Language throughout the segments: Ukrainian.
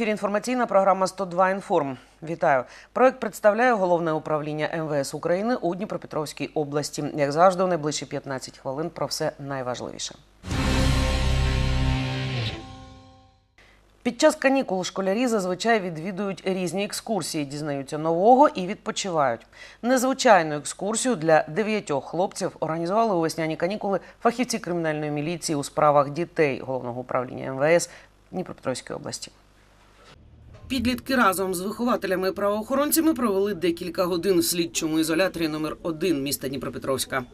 Ефірі інформаційна програма «102 інформ. Вітаю. Проект представляє головне управління МВС України у Дніпропетровській області. Як завжди, у найближчі 15 хвилин про все найважливіше. Під час канікул школярі зазвичай відвідують різні екскурсії, дізнаються нового і відпочивають. Незвичайну екскурсію для дев'ятьох хлопців організували у весняні канікули фахівці кримінальної міліції у справах дітей головного управління МВС Дніпропетровської області. Підлітки разом з вихователями і правоохоронцями провели декілька годин в слідчому ізоляторі номер 1 міста Дніпропетровська.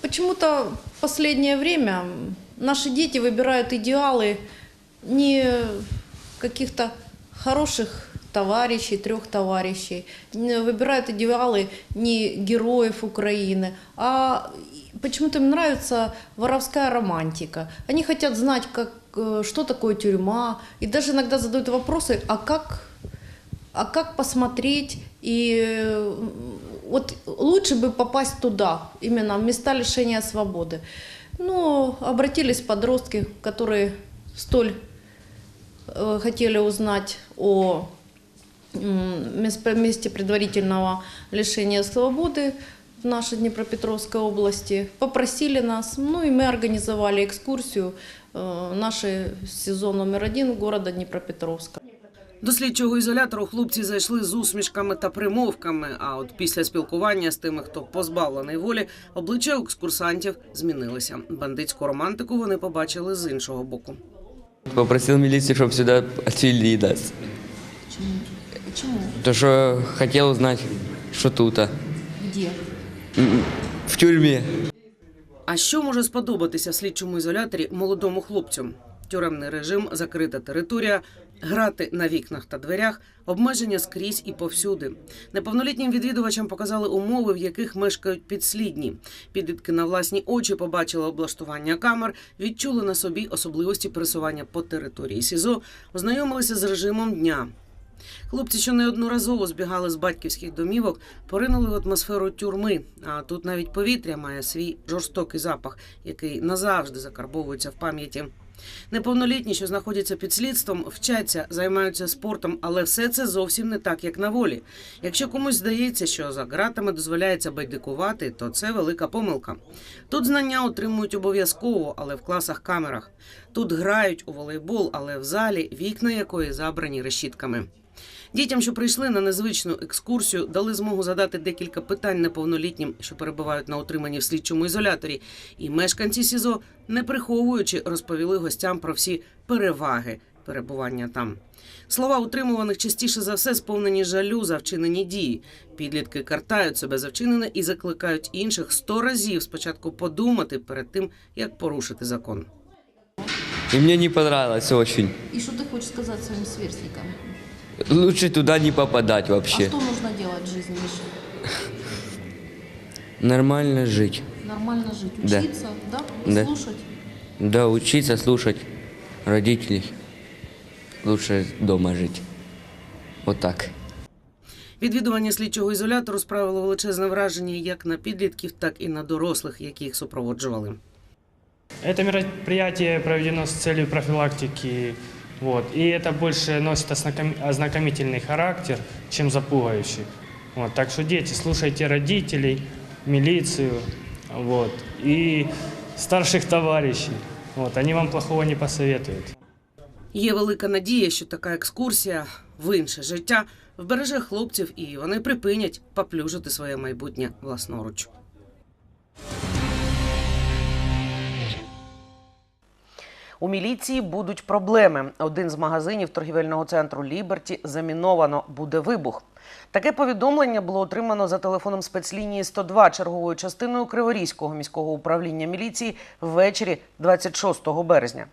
Почему-то в останнє время наші діти вибирають ідеали не каких-то хороших товарищей, трех товарищей, выбирают идеалы не героев Украины, а почему-то им нравится воровская романтика. Они хотят знать, как, э, что такое тюрьма, и даже иногда задают вопросы, а как а как посмотреть и э, вот лучше бы попасть туда, именно в места лишения свободы. Но обратились подростки, которые столь э, хотели узнать о месте предварительного лишения свободы в нашей Днепропетровской области, попросили нас, ну и мы организовали экскурсию э, нашей СИЗО номер один города Днепропетровска. До слідчого ізолятору хлопці зайшли з усмішками та примовками. А от після спілкування з тими, хто позбавлений волі, обличчя екскурсантів змінилися. Бандитську романтику вони побачили з іншого боку. Попросил милицию, чтобы сюда отвели нас. Почему? То, что хотел узнать, что тут. а. Где? В тюрьме. А що може сподобатися в слідчому ізоляторі молодому хлопцю? Тюремний режим, закрита територія, грати на вікнах та дверях, обмеження скрізь і повсюди. Неповнолітнім відвідувачам показали умови, в яких мешкають підслідні. Підлітки на власні очі побачили облаштування камер, відчули на собі особливості пересування по території СІЗО, ознайомилися з режимом дня. Хлопці, що неодноразово збігали з батьківських домівок, поринули в атмосферу тюрми. А тут навіть повітря має свій жорстокий запах, який назавжди закарбовується в пам'яті. Неповнолітні, що знаходяться під слідством, вчаться, займаються спортом, але все це зовсім не так, як на волі. Якщо комусь здається, що за ґратами дозволяється байдикувати, то це велика помилка. Тут знання отримують обов'язково, але в класах камерах. Тут грають у волейбол, але в залі вікна якої забрані решітками. Дітям, що прийшли на незвичну екскурсію, дали змогу задати декілька питань неповнолітнім, що перебувають на утриманні в слідчому ізоляторі. І мешканці СІЗО, не приховуючи, розповіли гостям про всі переваги перебування там. Слова утримуваних частіше за все сповнені жалю за вчинені дії. Підлітки картають себе за вчинене і закликають інших сто разів спочатку подумати перед тим, як порушити закон. И мне не понравилось очень. И что ты хочешь сказать своим сверстникам? Лучше туда не попадать А вообще. что нужно делать в жизни, Миша? Нормально жить. Нормально жить, Да. учиться, да? И Да. слушать. Да, учиться, слушать родителей. Лучше дома жить. Вот так. Відвідування слідчого ізолятору справило величезне враження як на підлітків, так і на дорослих, які їх супроводжували. Это мероприятие проведено с целью профилактики, вот, и это больше носит ознакомительный характер, чем запугающий. Вот, так что дети, слушайте родителей, милицию, вот, и старших товарищей. Вот, они вам плохого не посоветуют. Є велика надія, що така екскурсія в інше життя вбереже хлопців, і вони припинять поплюжити своє майбутнє власноруч. У міліції будуть проблеми. Один з магазинів торгівельного центру Ліберті заміновано буде вибух. Таке повідомлення було отримано за телефоном спецлінії 102 черговою частиною Криворізького міського управління міліції ввечері 26 березня.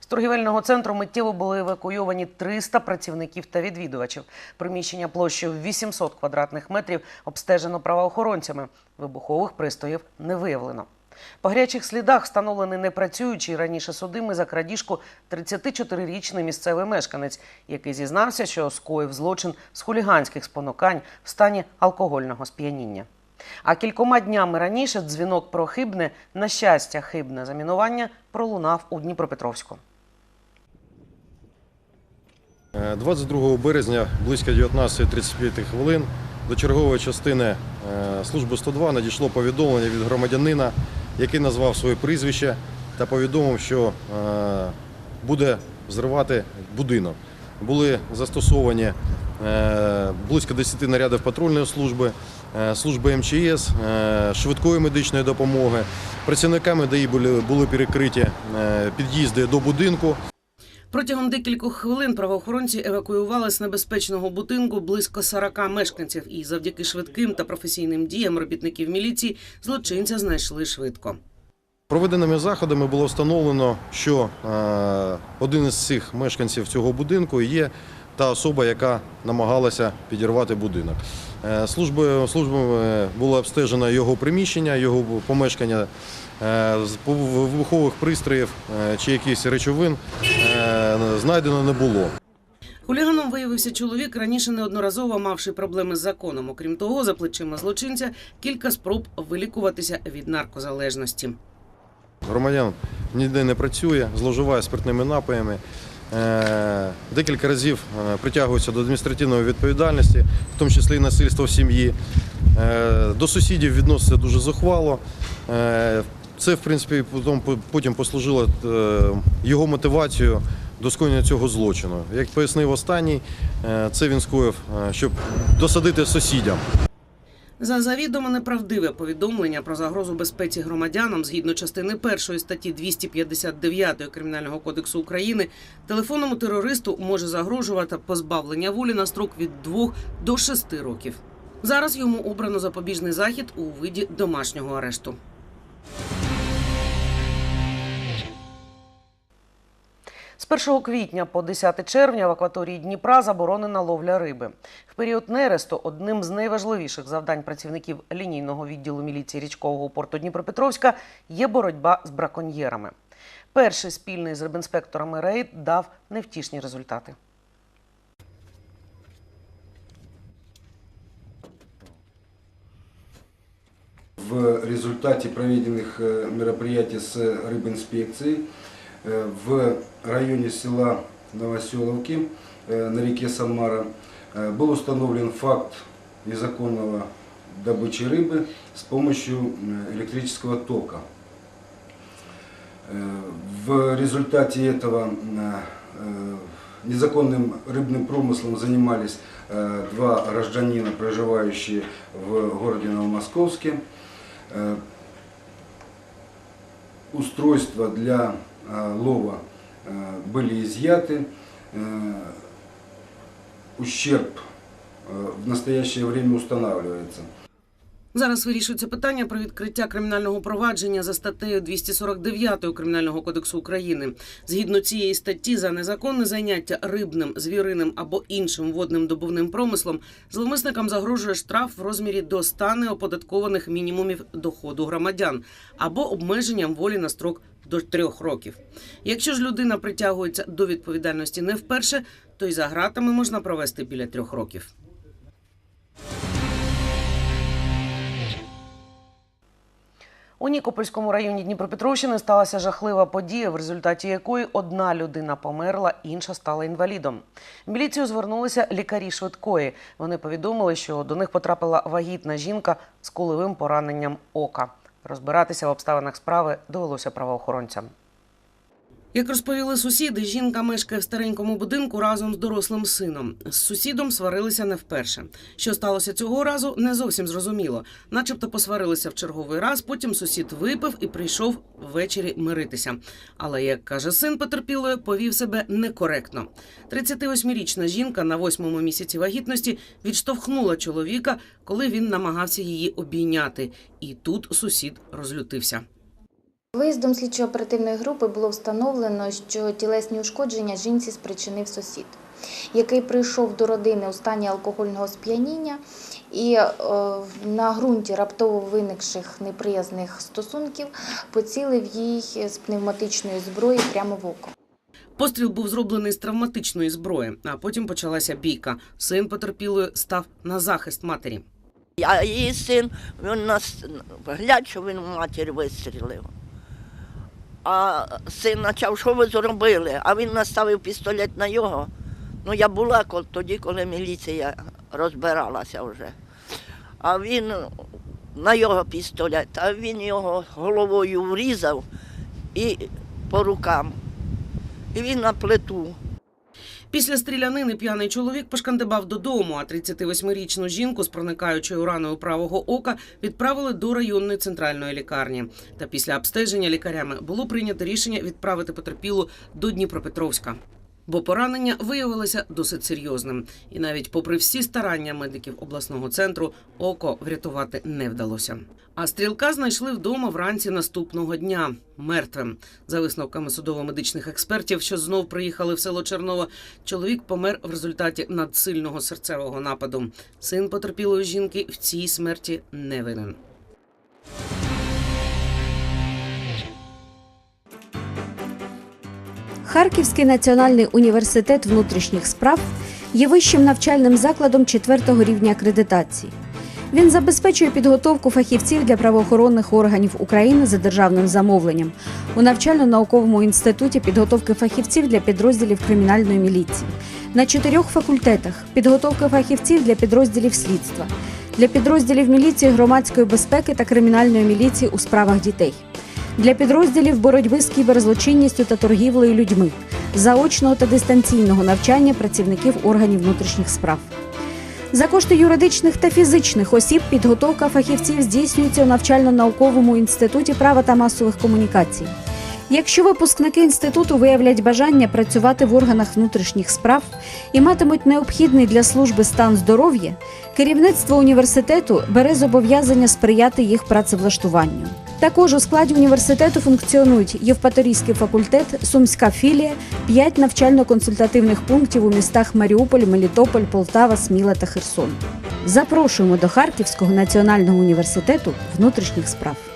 З торгівельного центру миттєво були евакуйовані 300 працівників та відвідувачів. Приміщення площею в 800 квадратних метрів обстежено правоохоронцями. Вибухових пристроїв не виявлено. По гарячих слідах встановлений непрацюючий раніше судимий за крадіжку 34-річний місцевий мешканець, який зізнався, що скоїв злочин з хуліганських спонукань в стані алкогольного сп'яніння. А кількома днями раніше дзвінок про хибне, на щастя, хибне замінування пролунав у Дніпропетровську. Е, 22 березня близько 19.35 хвилин до чергової частини е, служби 102 надійшло повідомлення від громадянина, який назвав своє прізвище та повідомив, що е, буде зривати будинок. Були застосовані е, близько 10 нарядів патрульної служби, е, служби МЧС, швидкої медичної допомоги. Працівниками ДАІ були, перекриті під'їзди до будинку. Протягом декількох хвилин правоохоронці евакуювали з небезпечного будинку близько 40 мешканців, і завдяки швидким та професійним діям робітників міліції злочинця знайшли швидко. Проведеними заходами було встановлено, що е, один із цих мешканців цього будинку є та особа, яка намагалася підірвати будинок. Е, службами було обстежено його приміщення, його помешкання е, вибухових пристроїв е, чи якихось речовин е, знайдено не було. Хуліганом виявився чоловік, раніше неодноразово мавши проблеми з законом. Окрім того, за плечима злочинця кілька спроб вилікуватися від наркозалежності. Громадян ніде не працює, зловживає спиртними напоями. Е, Декілька разів е, притягується до адміністративної відповідальності, в тому числі і насильство в сім'ї. Е, До сусідів відноситься дуже зухвало. Це, в принципі, потім послужило е, його мотивацією до скоєння цього злочину. Як пояснив останній, е, це він скоїв, е, щоб досадити сусідям. За завідомо неправдиве повідомлення про загрозу безпеці громадянам згідно частини першої статті 259 Кримінального кодексу України телефонному терористу може загрожувати позбавлення волі на строк від 2 до 6 років. Зараз йому обрано запобіжний захід у виді домашнього арешту. З 1 квітня по 10 червня в акваторії Дніпра заборонена ловля риби. В період нересту одним з найважливіших завдань працівників лінійного відділу міліції річкового порту Дніпропетровська є боротьба з браконьєрами. Перший спільний з рибінспекторами рейд дав невтішні результати. В результате проведенных э, мероприятий с рыбинспекцией э, в районе села Новоселовки э, на реке Самара э, был установлен факт незаконного добычи рыбы с помощью э, электрического тока. Э, В результате этого э, э, незаконным рыбным промыслом занимались э, два гражданина, проживающие в городе Новомосковске. Э, Устройства для э, лова э, были изъяты. Э, Ущерб э, в настоящее время устанавливается. Зараз вирішується питання про відкриття кримінального провадження за статтею 249 Кримінального кодексу України. Згідно цієї статті, за незаконне заняття рибним, звіриним або іншим водним добувним промислом зловмисникам загрожує штраф в розмірі до 100 неоподаткованих мінімумів доходу громадян або обмеженням волі на строк до трьох років. Якщо ж людина притягується до відповідальності не вперше, то й за гратами можна провести біля трьох років. У Нікопольському районі Дніпропетровщини сталася жахлива подія, в результаті якої одна людина померла, інша стала інвалідом. В міліцію звернулися лікарі швидкої. Вони повідомили, що до них потрапила вагітна жінка з кулевим пораненням ока. Розбиратися в обставинах справи довелося правоохоронцям. Як розповіли сусіди, жінка мешкає в старенькому будинку разом з дорослим сином. З сусідом сварилися не вперше. Що сталося цього разу, не зовсім зрозуміло. Начебто посварилися в черговий раз. Потім сусід випив і прийшов ввечері миритися. Але як каже син потерпілої, повів себе некоректно. 38-річна жінка на восьмому місяці вагітності відштовхнула чоловіка, коли він намагався її обійняти. І тут сусід розлютився. Виїздом слідчо-оперативної групи було встановлено, що тілесні ушкодження жінці спричинив сусід, який прийшов до родини у стані алкогольного сп'яніння і е, на ґрунті раптово виникших неприязних стосунків поцілив їй з пневматичної зброї прямо в око. Постріл був зроблений з травматичної зброї, а потім почалася бійка. Син потерпілої став на захист матері. А її син, він нас глядь, що він у матері вистрілив. А син почав, що ви зробили? А він наставив пістолет на його, Ну, я була тоді, коли міліція розбиралася вже. А він на його пістолет, а він його головою врізав і по рукам. І він на плиту. Після стрілянини п'яний чоловік пошкандибав додому, а 38-річну жінку з проникаючою раною правого ока відправили до районної центральної лікарні. Та після обстеження лікарями було прийнято рішення відправити потерпілу до Дніпропетровська. Бо поранення виявилося досить серйозним, і навіть попри всі старання медиків обласного центру, око врятувати не вдалося. А стрілка знайшли вдома вранці наступного дня мертвим. За висновками судово-медичних експертів, що знов приїхали в село Черново, чоловік помер в результаті надсильного серцевого нападу. Син потерпілої жінки в цій смерті не винен. Харківський національний університет внутрішніх справ є вищим навчальним закладом четвертого рівня акредитації. Він забезпечує підготовку фахівців для правоохоронних органів України за державним замовленням. У навчально-науковому інституті підготовки фахівців для підрозділів кримінальної міліції. На чотирьох факультетах підготовка фахівців для підрозділів слідства, для підрозділів міліції громадської безпеки та кримінальної міліції у справах дітей для підрозділів боротьби з кіберзлочинністю та торгівлею людьми, заочного та дистанційного навчання працівників органів внутрішніх справ. За кошти юридичних та фізичних осіб підготовка фахівців здійснюється у навчально-науковому інституті права та масових комунікацій. Якщо випускники інституту виявлять бажання працювати в органах внутрішніх справ і матимуть необхідний для служби стан здоров'я, керівництво університету бере зобов'язання сприяти їх працевлаштуванню. Також у складі університету функціонують Євпаторійський факультет, Сумська філія, 5 навчально-консультативних пунктів у містах Маріуполь, Мелітополь, Полтава, Сміла та Херсон. Запрошуємо до Харківського національного університету внутрішніх справ.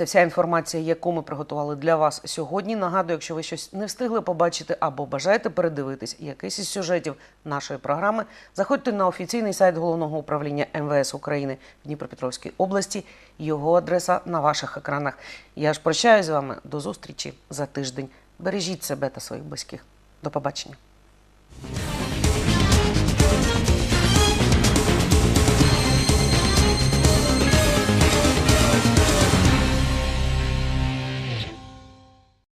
Це вся інформація, яку ми приготували для вас сьогодні. Нагадую, якщо ви щось не встигли побачити або бажаєте передивитись якийсь із сюжетів нашої програми, заходьте на офіційний сайт головного управління МВС України в Дніпропетровській області. Його адреса на ваших екранах. Я ж прощаюсь з вами до зустрічі за тиждень. Бережіть себе та своїх близьких. До побачення.